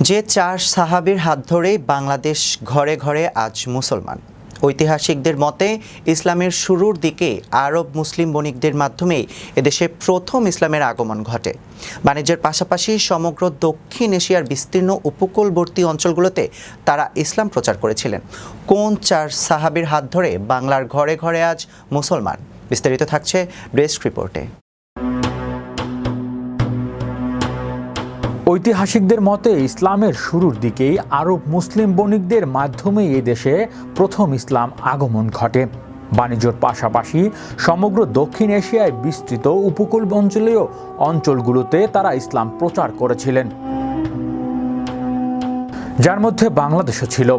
যে চার সাহাবির হাত ধরেই বাংলাদেশ ঘরে ঘরে আজ মুসলমান। ঐতিহাসিকদের মতে, ইসলামের শুরুর দিকে আরব মুসলিম বণিকদের মাধ্যমেই এদেশে প্রথম ইসলামের আগমন ঘটে। বাণিজ্যের পাশাপাশি সমগ্র দক্ষিণ এশিয়ার বিস্তীর্ণ উপকূলবর্তী অঞ্চলগুলোতে তারা ইসলাম প্রচার করেছিলেন। কোন চার সাহাবির হাত ধরে বাংলার ঘরে ঘরে আজ মুসলমান? বিস্তারিত থাকছে ব্রেস্ট রিপোর্টে। ঐতিহাসিকদের মতে, ইসলামের শুরুর দিকেই আরব মুসলিম বণিকদের মাধ্যমে এই দেশে প্রথম ইসলাম আগমন ঘটে। বাণিজ্যর পাশাপাশি সমগ্র দক্ষিণ এশিয়ায় বিস্তৃত উপকূল অঞ্চলীয় অঞ্চলগুলোতে তারা ইসলাম প্রচার করেছিলেন। যার মধ্যে বাংলাদেশও ছিল।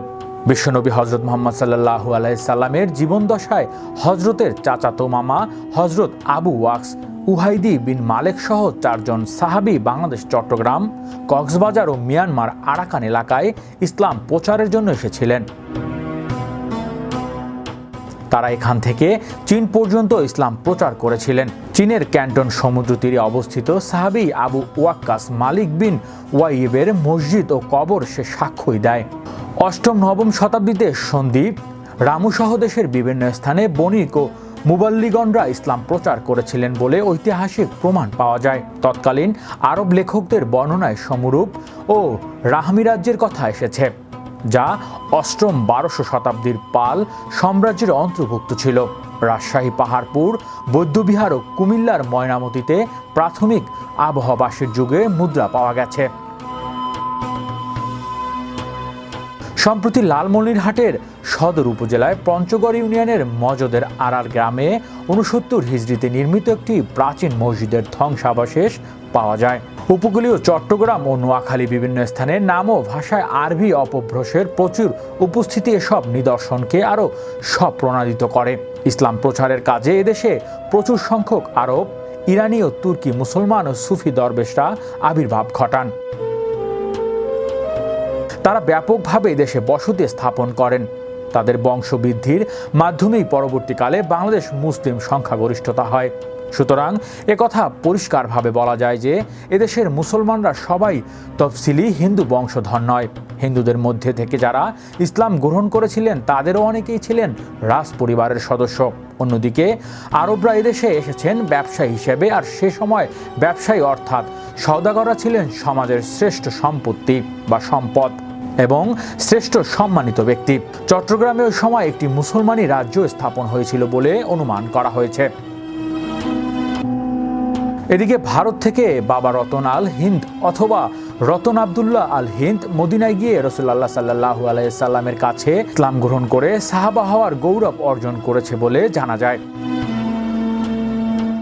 বিশ্বনবী হজরত মোহাম্মদ সাল্লাহ আলাইসাল্লামের জীবনদশায় হজরতের চাচাতো মামা হজরত আবু ওয়াক্স উহাইদি বিন মালেক সহ চারজন সাহাবি বাংলাদেশ, চট্টগ্রাম, কক্সবাজার ও মিয়ানমার আরাকান এলাকায় ইসলাম প্রচারের জন্য এসেছিলেন। তারা এখান থেকে চীন পর্যন্ত ইসলাম প্রচার করেছিলেন। চীনের ক্যান্টন সমুদ্র তীরে অবস্থিত সাহাবি আবু ওয়াক্কাস মালিক বিন ওয়াইবের মসজিদ ও কবর সে সাক্ষ্যই দেয়। অষ্টম, নবম শতাব্দীতে সন্দীপ রামুসহ দেশের বিভিন্ন স্থানে বণিক ও মুবাল্লিগণরা ইসলাম প্রচার করেছিলেন বলে ঐতিহাসিক প্রমাণ পাওয়া যায়। তৎকালীন আরব লেখকদের বর্ণনায় সমরূপ ও রাহমি রাজ্যের কথা এসেছে, যা অষ্টম বারোশো শতাব্দীর পাল সাম্রাজ্যের অন্তর্ভুক্ত ছিল। রাজশাহী, পাহাড়পুর, বৌদ্ধবিহার ও কুমিল্লার ময়নামতিতে প্রাথমিক আবহাওয়াবাসীর যুগে মুদ্রা পাওয়া গেছে। সম্প্রতি লালমনিরহাটের সদর উপজেলায় পঞ্চগড় ইউনিয়নের মজদের আড়ার গ্রামে উনসত্তর হিজড়িতে নির্মিত একটি প্রাচীন মসজিদের ধ্বংসাবশেষ পাওয়া যায়। উপকূলীয় চট্টগ্রাম ও নোয়াখালী বিভিন্ন স্থানে নাম ও ভাষায় আরবি অপভ্রসের প্রচুর উপস্থিতি এসব নিদর্শনকে আরও স্বপ্রণাদিত করে। ইসলাম প্রচারের কাজে এদেশে প্রচুর সংখ্যক আরব, ইরানি ও তুর্কি মুসলমান ও সুফি দরবেশরা আবির্ভাব ঘটান। তারা ব্যাপকভাবে দেশে বসতি স্থাপন করেন। তাদের বংশবৃদ্ধির মাধ্যমেই পরবর্তীকালে বাংলাদেশ মুসলিম সংখ্যাগরিষ্ঠতা হয়। সুতরাং একথা পরিষ্কারভাবে বলা যায় যে, এদেশের মুসলমানরা সবাই তফসিলি হিন্দু বংশধর নয়। হিন্দুদের মধ্যে থেকে যারা ইসলাম গ্রহণ করেছিলেন, তাদেরও অনেকেই ছিলেন রাজ পরিবারের সদস্য। অন্যদিকে, আরবরা এদেশে এসেছেন ব্যবসায়ী হিসেবে আর সে সময় ব্যবসায়ী অর্থাৎ সওদাগররা ছিলেন সমাজের শ্রেষ্ঠ সম্পত্তি বা সম্পদ। এবং শ্রেষ্ঠ সম্মানিত ব্যক্তি। চট্টগ্রামে ওই সময় একটি মুসলমানি রাজ্য স্থাপন হয়েছিল বলে অনুমান করা হয়েছে। এদিকে ভারত থেকে বাবা রতন আল হিন্দ অথবা রতন আবদুল্লাহ আল হিন্দ মদিনায় গিয়ে রসুল্লাহ সাল্লাহু আলাইসাল্লামের কাছে ইসলাম গ্রহণ করে সাহাবা হওয়ার গৌরব অর্জন করেছে বলে জানা যায়।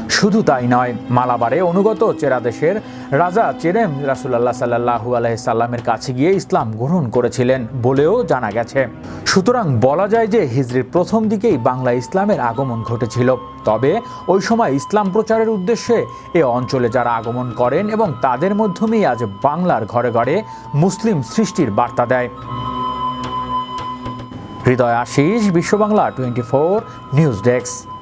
শুধু তাই নয়, মালাবারে অনুগত চেরা দেশের রাজা চেরেম রাসুল্লাহ সাল্লাহু আলাইসাল্লামের কাছে গিয়ে ইসলাম গ্রহণ করেছিলেন বলেও জানা গেছে। সুতরাং বলা যায় যে হিজরির প্রথম দিকেই বাংলা ইসলামের আগমন ঘটেছিল। তবে ওই সময় ইসলাম প্রচারের উদ্দেশ্যে এ অঞ্চলে যারা আগমন করেন এবং তাদের মাধ্যমেই আজ বাংলার ঘরে ঘরে মুসলিম সৃষ্টির বার্তা দেয়। Hridoy Ashish Bishwa Bangla twenty four news desk.